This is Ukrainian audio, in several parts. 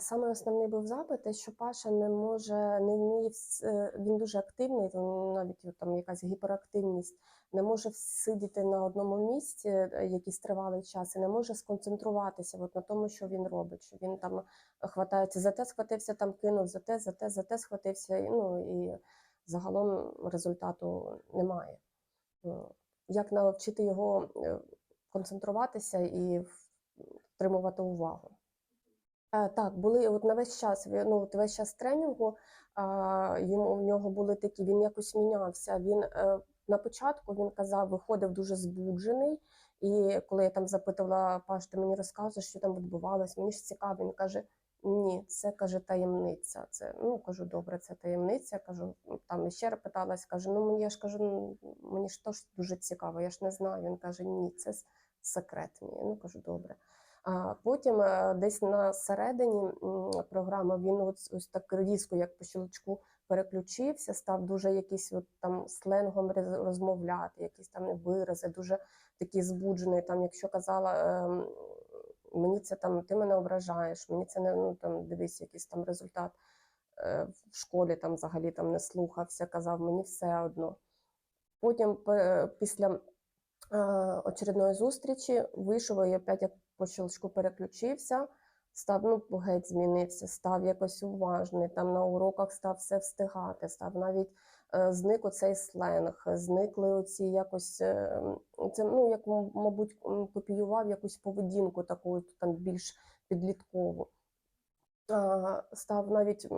Саме основний був запит, те, що Паша не може, не вміє, е, він дуже активний, навіть там якась гіперактивність, не може сидіти на одному місці е, якийсь тривалий час і не може сконцентруватися от на тому, що він робить. Що він там хватається за те, схватився, там кинув, за те, за те, за те схватився. Ну і загалом результату немає. Як навчити його е, концентруватися і втримувати увагу? Е, Так, були от на весь час, ну, от весь час тренінгу а, йому в нього були такі, він якось мінявся. Він е, на початку він казав, виходив дуже збуджений. І коли я там запитувала, Паш, ти мені розказуєш, що там відбувалось, мені ж цікаво. Він каже: Ні, це каже таємниця. Це ну кажу, добре, це таємниця. Кажу, «Ну, там раз питалась, каже: Ну мені я ж кажу, «ну, мені ж теж дуже цікаво, я ж не знаю. Він каже: Ні, це секрет мій. Ну кажу, добре. Потім е, десь на середині програми він ось, ось так різко, як по щелчку, переключився, став дуже якийсь от там сленгом розмовляти, якісь там вирази, дуже такий збуджений. Там, якщо казала, ем, мені це там, ти мене ображаєш, мені це не ну там дивись, якийсь там результат е, в школі там взагалі там не слухався, казав, мені все одно. Потім після очередної зустрічі вийшов і опять як по щелчку переключився, став ну, геть змінився, став якось уважний, там на уроках став все встигати, став навіть е, зник оцей сленг, зникли оці якось, е, це, ну, як, мабуть, копіював якусь поведінку таку там більш підліткову. Став навіть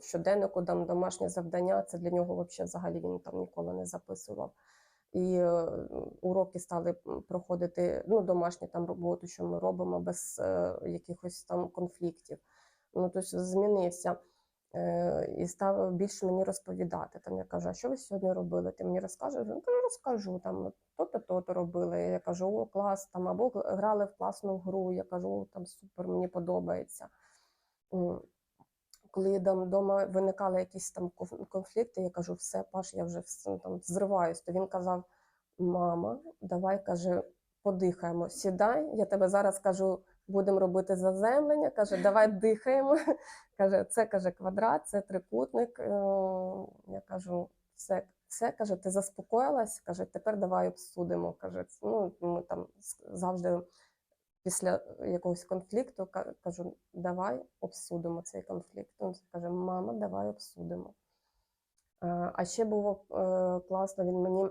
щоденнику домашнє завдання, це для нього взагалі він там ніколи не записував. І е, уроки стали проходити ну, домашню там роботу, що ми робимо без е, якихось там конфліктів. Ну, тобто змінився е, і став більше мені розповідати. Там я кажу, а що ви сьогодні робили? Ти мені розкажеш? Він каже, розкажу там то-то, то-то робили. Я кажу, о, клас, там або грали в класну гру. Я кажу, о, там супер, мені подобається. Коли там вдома виникали якісь там конфлікти, я кажу, все, Паш, я вже там зриваюсь. То він казав: Мама, давай каже, подихаємо. Сідай, я тебе зараз кажу, будемо робити заземлення. Каже, давай дихаємо. Каже, це каже квадрат, це трикутник. Е, Я кажу, все, все каже, ти заспокоїлась. Каже, тепер давай обсудимо. Каже, ну ми там завжди після якогось конфлікту кажу, давай обсудимо цей конфлікт. Він каже, мама, давай обсудимо. Е, А ще було е, класно, він мені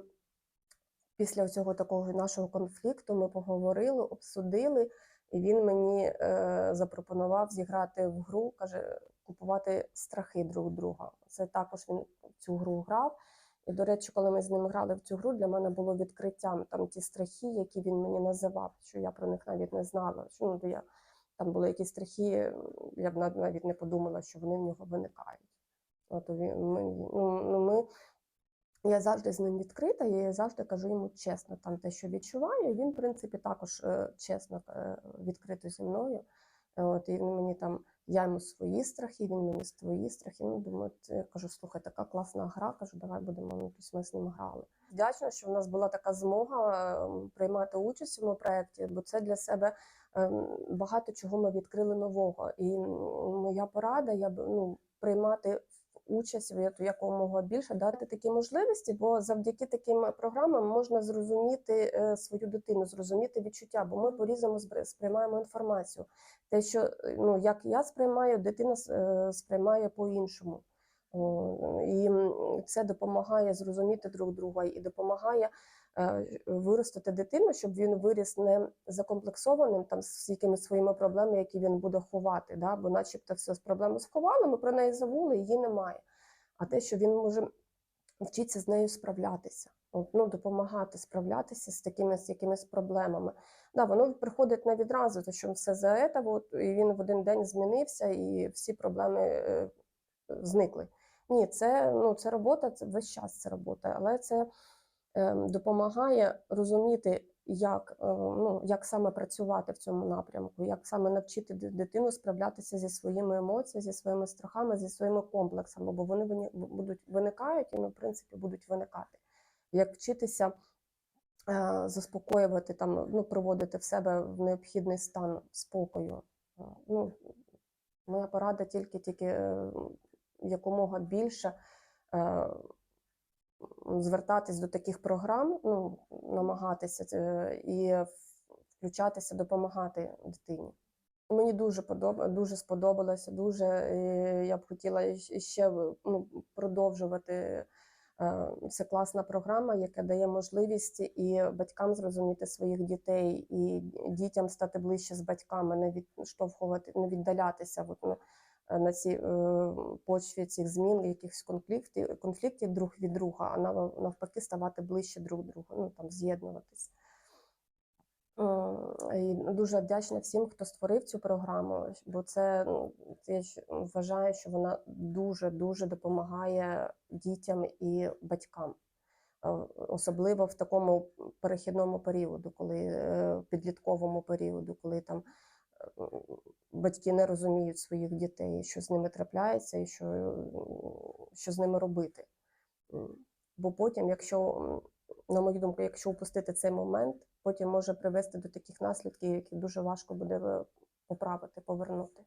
після цього такого нашого конфлікту ми поговорили, обсудили, і він мені е, запропонував зіграти в гру, каже, купувати страхи друг друга. Це також він цю гру грав. І, до речі, коли ми з ним грали в цю гру, для мене було відкриттям там ті страхи, які він мені називав, що я про них навіть не знала. Що ну, я, там були якісь страхи, я б навіть не подумала, що вони в нього виникають. От він, ми, ну, ну, ми, я завжди з ним відкрита, я завжди кажу йому чесно там те, що відчуваю. Він, в принципі, також е, чесно е, відкрито зі мною. От, і він мені там, я йому свої страхи, він мені свої страхи. Ну, думаю, я кажу, слухай, така класна гра, кажу, давай будемо, ну, тобто ми з ним грали. Вдячна, що в нас була така змога е, приймати участь в цьому проєкті, бо це для себе е, багато чого ми відкрили нового. І моя порада, я б ну, приймати участь в як- якомога більше, дати такі можливості, бо завдяки таким програмам можна зрозуміти е, свою дитину, зрозуміти відчуття, бо ми по-різному збри- сприймаємо інформацію. Те, що е, ну, як я сприймаю, дитина е, сприймає по-іншому. І це допомагає зрозуміти друг друга і допомагає е, виростити дитину, щоб він виріс не закомплексованим там з якимись своїми проблемами, які він буде ховати. Да? Бо, начебто, все з проблеми сховали, ми про неї забули, її немає. А те, що він може вчитися з нею справлятися, от, ну, допомагати справлятися з такими з якимись проблемами. Да, воно приходить не відразу, то що все за це, і він в один день змінився, і всі проблеми е, зникли. Ні, це, ну, це робота, це весь час це робота, але це е, допомагає розуміти, як, е, ну, як саме працювати в цьому напрямку, як саме навчити дитину справлятися зі своїми емоціями, зі своїми страхами, зі своїми комплексами, бо вони будуть виникають і, ну, в принципі, будуть виникати. Як вчитися е, заспокоювати, там, ну, приводити в себе в необхідний стан спокою. Е, Ну, Моя порада тільки тільки е, якомога більше е, звертатись до таких програм, ну, намагатися е, і включатися, допомагати дитині. Мені дуже подоб... дуже сподобалося, дуже е, я б хотіла ще ну, продовжувати. Е, Це класна програма, яка дає можливість і батькам зрозуміти своїх дітей, і дітям стати ближче з батьками, не відштовхувати, не віддалятися ну, е, на цій е, почві цих змін, якихось конфліктів, конфліктів друг від друга, а нав- навпаки ставати ближче друг друга, ну там з'єднуватись. І дуже вдячна всім, хто створив цю програму, бо це ну, я вважаю, що вона дуже дуже допомагає дітям і батькам, Е, особливо в такому перехідному періоду, коли е, підлітковому періоду, коли там е, батьки не розуміють своїх дітей, що з ними трапляється, і що, що з ними робити. Бо потім, якщо, на мою думку, якщо упустити цей момент, потім може привести до таких наслідків, які дуже важко буде е, поправити, повернути.